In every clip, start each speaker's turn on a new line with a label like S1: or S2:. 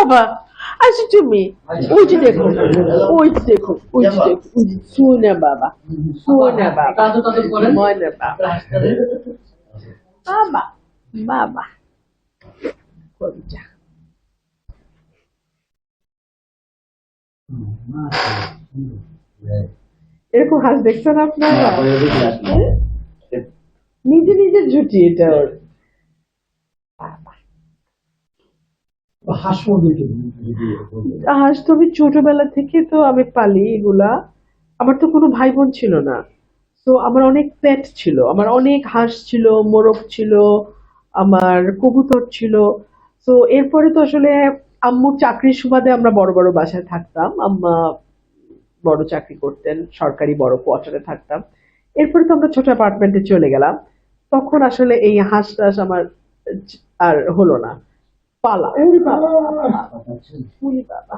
S1: বাবা আসো তুমি। ওই যে দেখো ওই যে দেখো ওই যে দেখো ওই যে সোনা বাবা সোনা বাবা? মনে বাবা। বাবা বাবা কবি যা। এরকম হাঁস দেখছেন আপনারা? নিজে নিজের জুটি এটা ওর বাবা
S2: হাঁস মুরগি
S1: হাঁস তো আমি ছোটবেলা থেকে তো আমি পালি এগুলা। আমার তো কোনো ভাই বোন ছিল না। তো আমার অনেক পেট ছিল। আমার অনেক হাঁস ছিল, মোরগ ছিল, আমার কবুতর ছিল। তো এরপরে তো আসলে আম্মুর চাকরির সুবাদে আমরা বড় বড় বাসায় থাকতাম। আম্মা বড় চাকরি করতেন, সরকারি বড় কোয়ার্টারে থাকতাম। এরপরে তো আমরা ছোট অ্যাপার্টমেন্টে চলে গেলাম। তখন আসলে এই হাঁস টাস আমার আর হলো না। পালা ওরে বাবা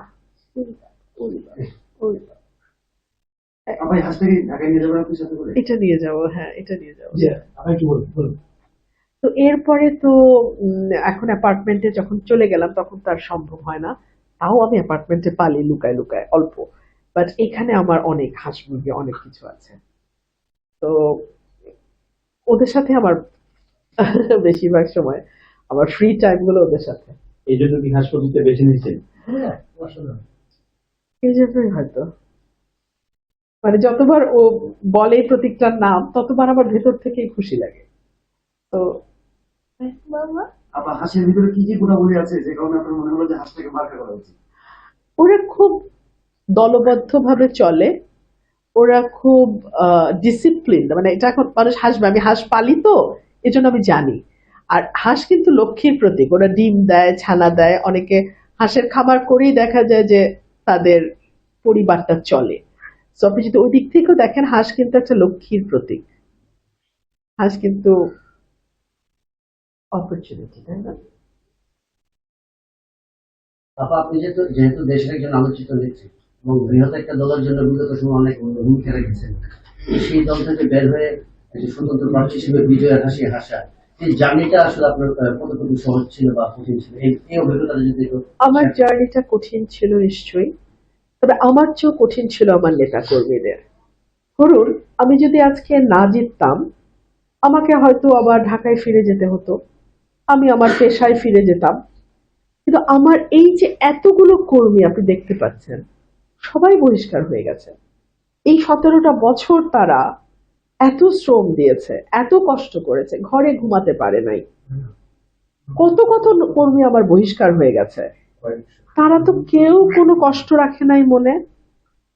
S1: এটা নিয়ে যাব হ্যাঁ এটা নিয়ে যাব তো এরপরে তো এখন অ্যাপার্টমেন্টে যখন চলে গেলাম তখন তো আর সম্ভব হয় না। তাও আমি অ্যাপার্টমেন্টে পালি লুকায় লুকায় অল্প। বাট এখানে আমার অনেক হাঁস মুরগি অনেক কিছু আছে। তো ওদের সাথে আমার বেশিরভাগ সময় আমার ফ্রি টাইমগুলো ওদের সাথে।
S3: এই জন্য কি হাঁস পদ্ধতিতে বেছে নিচ্ছেন
S2: হ্যাঁ
S1: এই জন্যই হয়তো। মানে যতবার ও বলে প্রতীকটার নাম ততবার আমার ভেতর থেকেই খুশি লাগে। তো
S3: আপনার ভিতরে কি কি গুণাবলী আছে যে কারণে আপনার মনে হলো যে হাঁসটাকে মার্কা করা উচিত?
S1: ওরা খুব দলবদ্ধভাবে চলে। ওরা খুব ডিসিপ্লিন মানে এটা এখন মানুষ হাসবে আমি হাঁস পালি তো এজন্য আমি জানি। আর হাঁস কিন্তু লক্ষ্মীর প্রতীক। ওরা ডিম দেয়, ছানা দেয়, অনেকে হাঁসের খাবার করেই দেখা যায় যে তাদের পরিবারটা চলে। তো আপনি যদি ওই দিক থেকেও দেখেন, হাঁস কিন্তু একটা লক্ষ্মীর প্রতীক। হাঁস কিন্তু অপরচুনিটি তাই না?
S4: আপা আপনি যেহেতু যেহেতু দেশের একজন আলোচিত নেত্রী এবং বৃহৎ একটা দলের জন্য বিগত সময় অনেক ভূমিকা রেখেছেন, সেই দল থেকে বের হয়ে একজন স্বতন্ত্র প্রার্থী হিসেবে বিজয়ের হাসি হাসা। এই জার্নিটা আসলে আপনার কতটুকু সহজ ছিল বা কঠিন ছিল? এই এই যদি
S1: আমার জার্নিটা কঠিন ছিল নিশ্চয়ই তবে আমার চেয়েও কঠিন ছিল আমার নেতা কর্মীদের ধরুন আমি যদি আজকে না জিততাম আমাকে হয়তো আবার ঢাকায় ফিরে যেতে হতো আমি আমার পেশায় ফিরে যেতাম। কিন্তু আমার এই যে এতগুলো কর্মী আপনি দেখতে পাচ্ছেন সবাই বহিষ্কার হয়ে গেছে এই সতেরোটা বছর তারা এত শ্রম দিয়েছে, এত কষ্ট করেছে, ঘরে ঘুমাতে পারে নাই। কত কত কর্মী আমার বহিষ্কার হয়ে গেছে। তারা তো কেউ কোনো কষ্ট রাখে নাই মনে।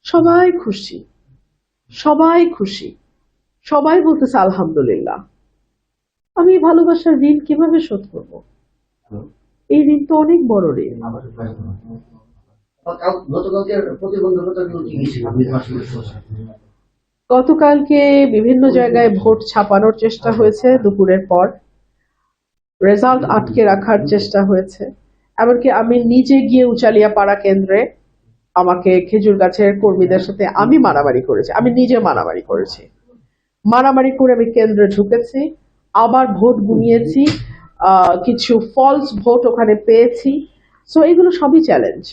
S1: সবাই খুশি সবাই খুশি, সবাই বলতেছে, আলহামদুলিল্লাহ। আমি ভালোবাসার ঋণ কীভাবে শোধ করব? এই ঋণ তো অনেক বড় ঋণ।
S4: প্রতিবন্ধকতাগুলো কি কি ছিল নির্বাচন
S1: গতকালকে বিভিন্ন জায়গায় ভোট ছাপানোর চেষ্টা হয়েছে দুপুরের পর। রেজাল্ট আটকে রাখার চেষ্টা হয়েছে। এমনকি আমি নিজে গিয়ে উচালিয়া পাড়া কেন্দ্রে আমাকে খেজুর গাছের কর্মীদের সাথে আমি মারামারি করেছি। আমি নিজে মারামারি করেছি। মারামারি করে আমি কেন্দ্রে ঢুকেছি। আবার ভোট গুনিয়েছি। কিছু ফলস ভোট ওখানে পেয়েছি। সো এগুলো সবই চ্যালেঞ্জ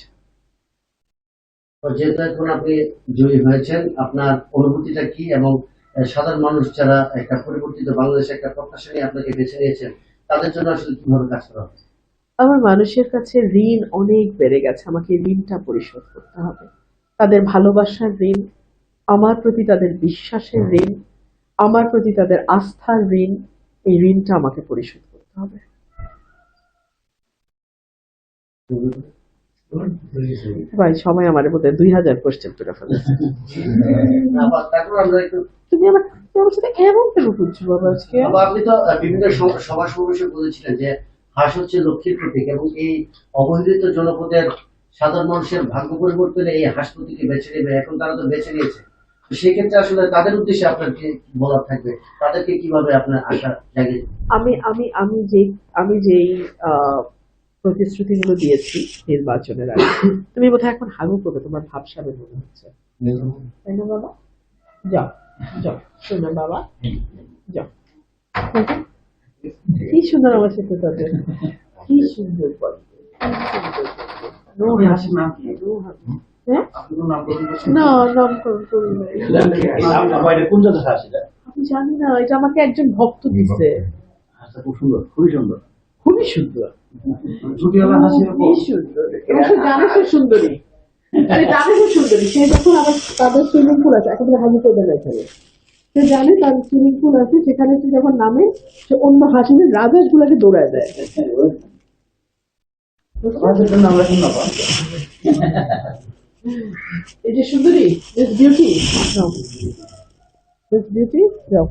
S4: যেহেতু এখন আপনি জয়ী হয়েছেন আপনার অনুভূতিটা কি এবং সাধারণ মানুষ যারা একটা পরিবর্তিত বাংলাদেশে একটা প্রত্যাশা নিয়ে আপনাকে বেছে নিয়েছেন তাদের জন্য আসলে কীভাবে কাজ করা হবে?
S1: আমার মানুষের কাছে ঋণ অনেক বেড়ে গেছে। আমাকে ঋণটা পরিশোধ করতে হবে। তাদের ভালোবাসার ঋণ আমার প্রতি তাদের বিশ্বাসের ঋণ আমার প্রতি তাদের আস্থার ঋণ এই ঋণটা আমাকে পরিশোধ করতে হবে। ভাই সময় আমার মধ্যে দুই হাজার কোশ্চেন ফেলেছে।
S4: আমরা একটু
S1: তুমি আমার আমার সাথে এমন কেন করছ বাবা আজকে?
S4: আপনি তো বিভিন্ন সভা সমাবেশে বলেছিলেন যে হাঁস হচ্ছে লক্ষ্মীর প্রতীক এবং এই অবহেলিত জনপদের সাধারণ মানুষের ভাগ্য পরিবর্তনে এই হাঁস প্রতীকে বেছে নেবে এখন তারা তো বেছে নিয়েছে। তো সেই ক্ষেত্রে আসলে তাদের উদ্দেশ্যে আপনার কি বলার থাকবে? তাদেরকে কীভাবে আপনার আশা জাগিয়ে
S1: আমি আমি আমি যে আমি যেই আহ, প্রতিশ্রুতিগুলো দিয়েছি নির্বাচনের আগে। তুমি বোধহয় এখন হাগু করবে তোমার ভাবসাবে মনে হচ্ছে। তাই না বাবা? যাও যাও শোনো বাবা। যাও। কি সুন্দর আমার সাথে তাদের কি সুন্দর হ্যাঁ? জানি না এটা আমাকে একজন ভক্ত দিচ্ছে
S2: খুব সুন্দর খুবই সুন্দর।
S1: খুবই সুন্দর। সুন্দর। সে সুন্দরী। যখন আবার তাদের সুইমিং পুল আছে একেবারে হাজি করবে এখানে। সে জানে তার সুইমিং পুল আছে সেখানে সে যখন নামে সে অন্য হাসিনের রাজাস গুলাকে দৌড়ায় দেয়। এই যে সুন্দরী দিস বিউটি দিস বিউটি যাও